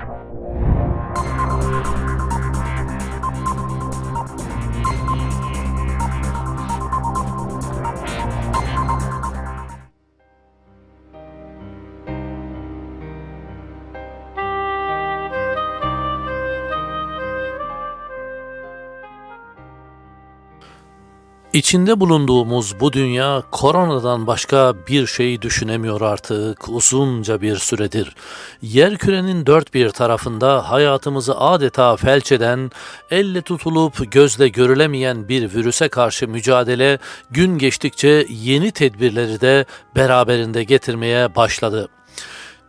you İçinde bulunduğumuz bu dünya koronadan başka bir şey düşünemiyor artık uzunca bir süredir. Yerkürenin dört bir tarafında hayatımızı adeta felç eden, elle tutulup gözle görülemeyen bir virüse karşı mücadele gün geçtikçe yeni tedbirleri de beraberinde getirmeye başladı.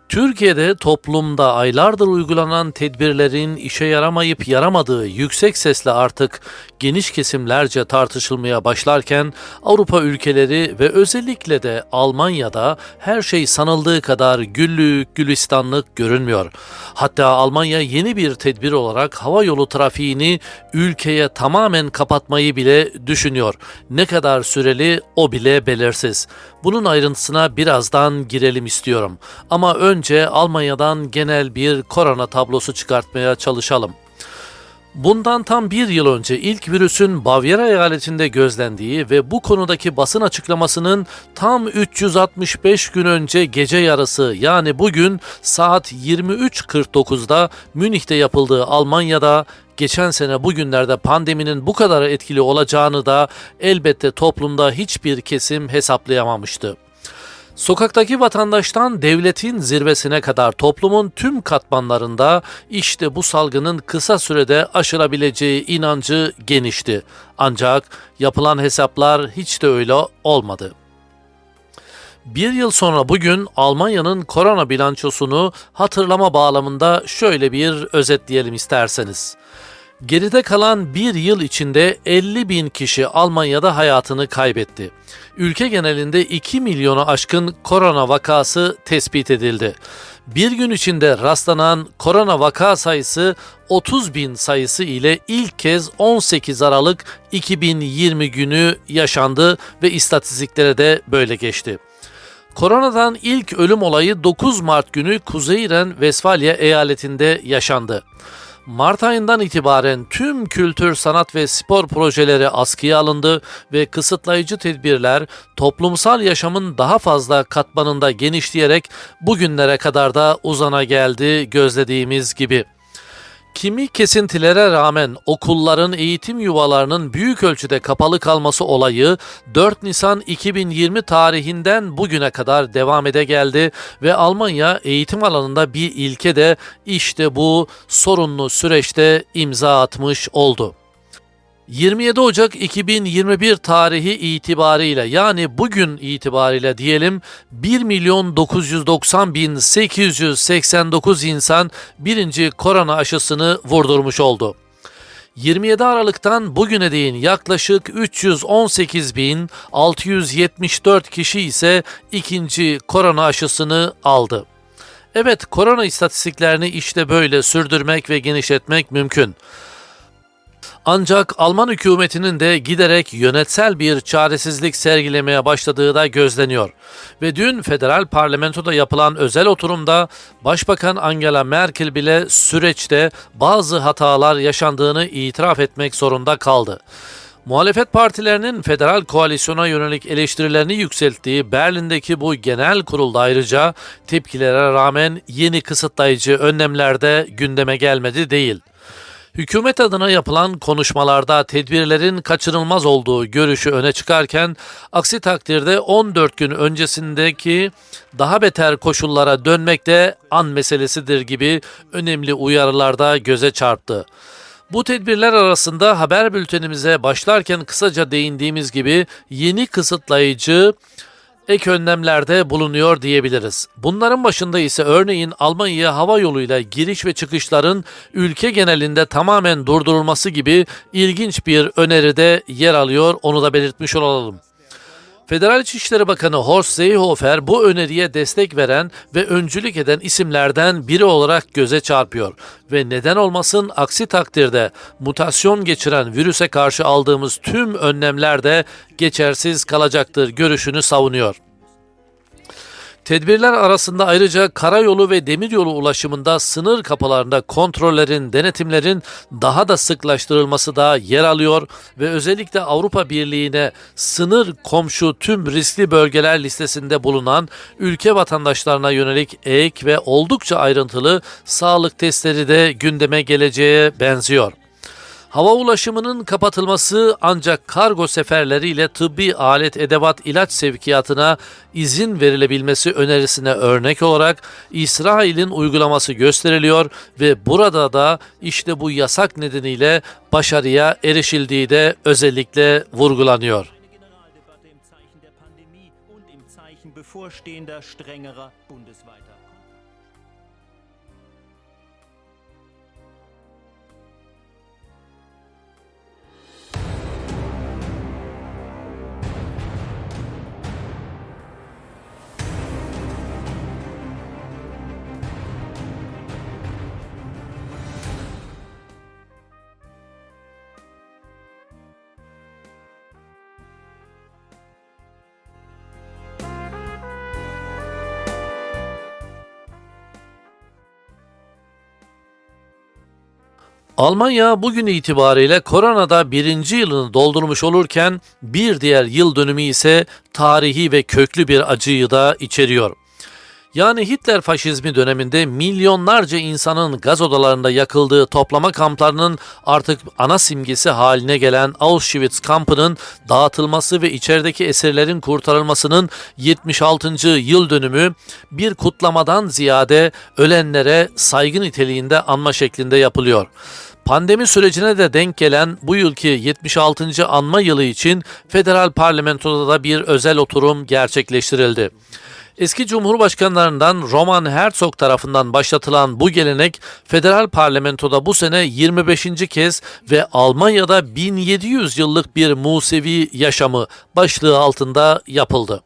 Türkiye'de toplumda aylardır uygulanan tedbirlerin işe yaramayıp yaramadığı yüksek sesle artık geniş kesimlerce tartışılmaya başlarken Avrupa ülkeleri ve özellikle de Almanya'da her şey sanıldığı kadar güllük gülistanlık görünmüyor. Hatta Almanya yeni bir tedbir olarak hava yolu trafiğini ülkeye tamamen kapatmayı bile düşünüyor. Ne kadar süreli o bile belirsiz. Bunun ayrıntısına birazdan girelim istiyorum. Ama önce Almanya'dan genel bir korona tablosu çıkartmaya çalışalım. Bundan tam bir yıl önce ilk virüsün Bavyera eyaletinde gözlendiği ve bu konudaki basın açıklamasının tam 365 gün önce gece yarısı yani bugün saat 23.49'da Münih'te yapıldığı Almanya'da geçen sene bugünlerde pandeminin bu kadar etkili olacağını da elbette toplumda hiçbir kesim hesaplayamamıştı. Sokaktaki vatandaştan devletin zirvesine kadar toplumun tüm katmanlarında işte bu salgının kısa sürede aşılabileceği inancı genişti. Ancak yapılan hesaplar hiç de öyle olmadı. Bir yıl sonra bugün Almanya'nın korona bilançosunu hatırlama bağlamında şöyle bir özetleyelim isterseniz. Geride kalan bir yıl içinde 50 bin kişi Almanya'da hayatını kaybetti. Ülke genelinde 2 milyonu aşkın korona vakası tespit edildi. Bir gün içinde rastlanan korona vaka sayısı 30 bin sayısı ile ilk kez 18 Aralık 2020 günü yaşandı ve istatistiklere de böyle geçti. Koronadan ilk ölüm olayı 9 Mart günü Kuzey Ren-Vesfalya eyaletinde yaşandı. Mart ayından itibaren tüm kültür, sanat ve spor projeleri askıya alındı ve kısıtlayıcı tedbirler toplumsal yaşamın daha fazla katmanında genişleyerek bugünlere kadar da uzana geldi gözlediğimiz gibi. Kimi kesintilere rağmen okulların eğitim yuvalarının büyük ölçüde kapalı kalması olayı 4 Nisan 2020 tarihinden bugüne kadar devam ede geldi ve Almanya eğitim alanında bir ilke de işte bu sorunlu süreçte imza atmış oldu. 27 Ocak 2021 tarihi itibariyle yani bugün itibariyle diyelim 1 milyon 990 bin 889 insan birinci korona aşısını vurdurmuş oldu. 27 Aralık'tan bugüne değin yaklaşık 318 bin 674 kişi ise ikinci korona aşısını aldı. Evet korona istatistiklerini işte böyle sürdürmek ve genişletmek mümkün. Ancak Alman hükümetinin de giderek yönetsel bir çaresizlik sergilemeye başladığı da gözleniyor. Ve dün federal parlamentoda yapılan özel oturumda Başbakan Angela Merkel bile süreçte bazı hatalar yaşandığını itiraf etmek zorunda kaldı. Muhalefet partilerinin federal koalisyona yönelik eleştirilerini yükselttiği Berlin'deki bu genel kurulda ayrıca tepkilere rağmen yeni kısıtlayıcı önlemler de gündeme gelmedi değil. Hükümet adına yapılan konuşmalarda tedbirlerin kaçınılmaz olduğu görüşü öne çıkarken aksi takdirde 14 gün öncesindeki daha beter koşullara dönmek de an meselesidir gibi önemli uyarılarda göze çarptı. Bu tedbirler arasında haber bültenimize başlarken kısaca değindiğimiz gibi yeni kısıtlayıcı ek önlemlerde bulunuyor diyebiliriz. Bunların başında ise örneğin Almanya'ya hava yoluyla giriş ve çıkışların ülke genelinde tamamen durdurulması gibi ilginç bir öneride yer alıyor. Onu da belirtmiş olalım. Federal İçişleri Bakanı Horst Seehofer bu öneriye destek veren ve öncülük eden isimlerden biri olarak göze çarpıyor ve neden olmasın aksi takdirde mutasyon geçiren virüse karşı aldığımız tüm önlemler de geçersiz kalacaktır görüşünü savunuyor. Tedbirler arasında ayrıca karayolu ve demiryolu ulaşımında sınır kapılarında kontrollerin, denetimlerin daha da sıklaştırılması da yer alıyor ve özellikle Avrupa Birliği'ne sınır komşu tüm riskli bölgeler listesinde bulunan ülke vatandaşlarına yönelik ek ve oldukça ayrıntılı sağlık testleri de gündeme geleceğe benziyor. Hava ulaşımının kapatılması ancak kargo seferleriyle tıbbi alet, edevat, ilaç sevkiyatına izin verilebilmesi önerisine örnek olarak İsrail'in uygulaması gösteriliyor ve burada da işte bu yasak nedeniyle başarıya erişildiği de özellikle vurgulanıyor. Bevorstehender strengerer bundesweiter Almanya bugün itibariyle koronada birinci yılını doldurmuş olurken bir diğer yıl dönümü ise tarihi ve köklü bir acıyı da içeriyor. Yani Hitler faşizmi döneminde milyonlarca insanın gaz odalarında yakıldığı toplama kamplarının artık ana simgesi haline gelen Auschwitz kampının dağıtılması ve içerideki esirlerin kurtarılmasının 76. yıl dönümü bir kutlamadan ziyade ölenlere saygı niteliğinde anma şeklinde yapılıyor. Pandemi sürecine de denk gelen bu yılki 76. anma yılı için federal parlamentoda da bir özel oturum gerçekleştirildi. Eski Cumhurbaşkanlarından Roman Herzog tarafından başlatılan bu gelenek federal parlamentoda bu sene 25. kez ve Almanya'da 1700 yıllık bir Musevi yaşamı başlığı altında yapıldı.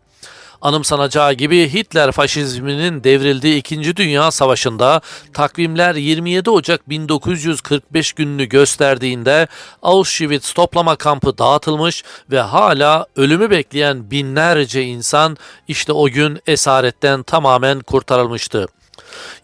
Anımsanacağı gibi Hitler faşizminin devrildiği 2. Dünya Savaşı'nda takvimler 27 Ocak 1945 gününü gösterdiğinde Auschwitz toplama kampı dağıtılmış ve hala ölümü bekleyen binlerce insan işte o gün esaretten tamamen kurtarılmıştı.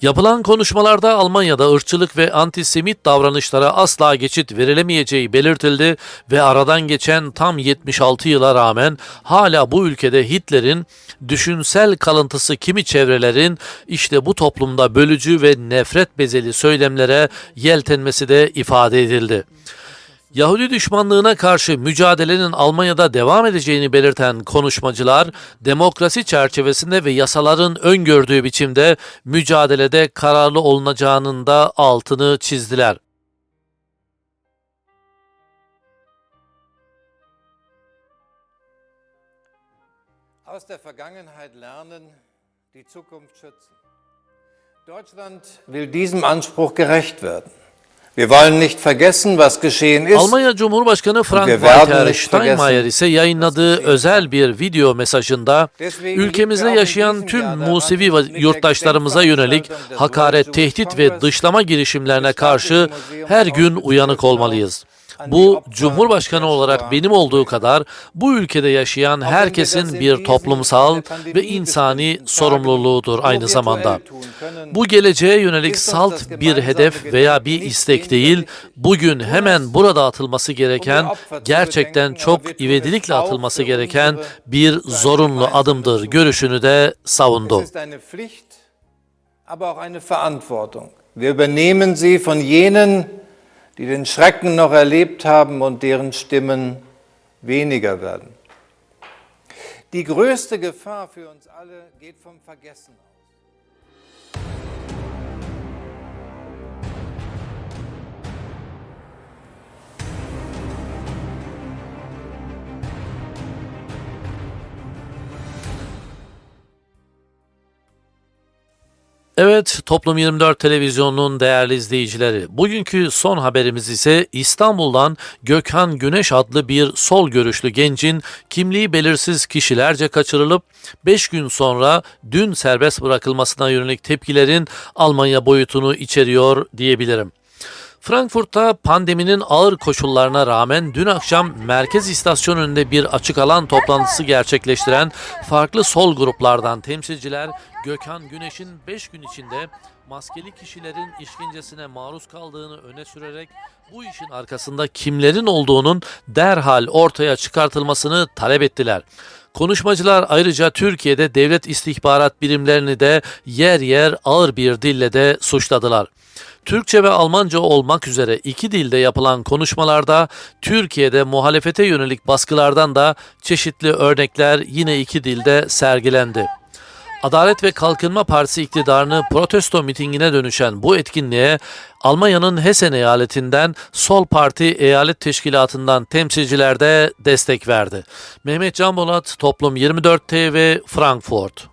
Yapılan konuşmalarda Almanya'da ırkçılık ve antisemit davranışlara asla geçit verilemeyeceği belirtildi ve aradan geçen tam 76 yıla rağmen hala bu ülkede Hitler'in düşünsel kalıntısı kimi çevrelerin işte bu toplumda bölücü ve nefret bezeli söylemlere yeltenmesi de ifade edildi. Yahudi düşmanlığına karşı mücadelenin Almanya'da devam edeceğini belirten konuşmacılar, demokrasi çerçevesinde ve yasaların öngördüğü biçimde mücadelede kararlı olunacağının da altını çizdiler. Aus der Vergangenheit lernen, die Zukunft schützen. Deutschland will diesem Anspruch gerecht werden. Wir wollen nicht vergessen, was geschehen ist. Almanya Cumhurbaşkanı Frank Wir werden Walter nicht Steinmeier ise yayınladığı özel bir video mesajında ülkemizde in yaşayan tüm Musevi yurttaşlarımıza yönelik hakaret, tehdit ve dışlama girişimlerine karşı her gün uyanık olmalıyız. An die Bu Cumhurbaşkanı olarak benim olduğu kadar bu ülkede yaşayan herkesin bir toplumsal ve insani sorumluluğudur aynı zamanda. Bu geleceğe yönelik salt bir hedef veya bir istek değil, bugün hemen burada atılması gereken, gerçekten çok ivedilikle atılması gereken bir zorunlu adımdır görüşünü de savundu. aber auch eine Verantwortung. Wir übernehmen sie von jenen, die den Schrecken noch erlebt haben und deren Stimmen weniger werden. Die größte Gefahr für uns alle geht vom Vergessen aus. Evet, Toplum 24 televizyonunun değerli izleyicileri. Bugünkü son haberimiz ise İstanbul'dan Gökhan Güneş adlı bir sol görüşlü gencin kimliği belirsiz kişilerce kaçırılıp 5 gün sonra dün serbest bırakılmasına yönelik tepkilerin Almanya boyutunu içeriyor diyebilirim. Frankfurt'ta pandeminin ağır koşullarına rağmen dün akşam merkez istasyon önünde bir açık alan toplantısı gerçekleştiren farklı sol gruplardan temsilciler Gökhan Güneş'in 5 gün içinde maskeli kişilerin işkencesine maruz kaldığını öne sürerek bu işin arkasında kimlerin olduğunun derhal ortaya çıkartılmasını talep ettiler. Konuşmacılar ayrıca Türkiye'de devlet istihbarat birimlerini de yer yer ağır bir dille de suçladılar. Türkçe ve Almanca olmak üzere iki dilde yapılan konuşmalarda Türkiye'de muhalefete yönelik baskılardan da çeşitli örnekler yine iki dilde sergilendi. Adalet ve Kalkınma Partisi iktidarını protesto mitingine dönüşen bu etkinliğe Almanya'nın Hessen eyaletinden Sol Parti eyalet teşkilatından temsilciler de destek verdi. Mehmet Can Bolat, Toplum 24 TV, Frankfurt.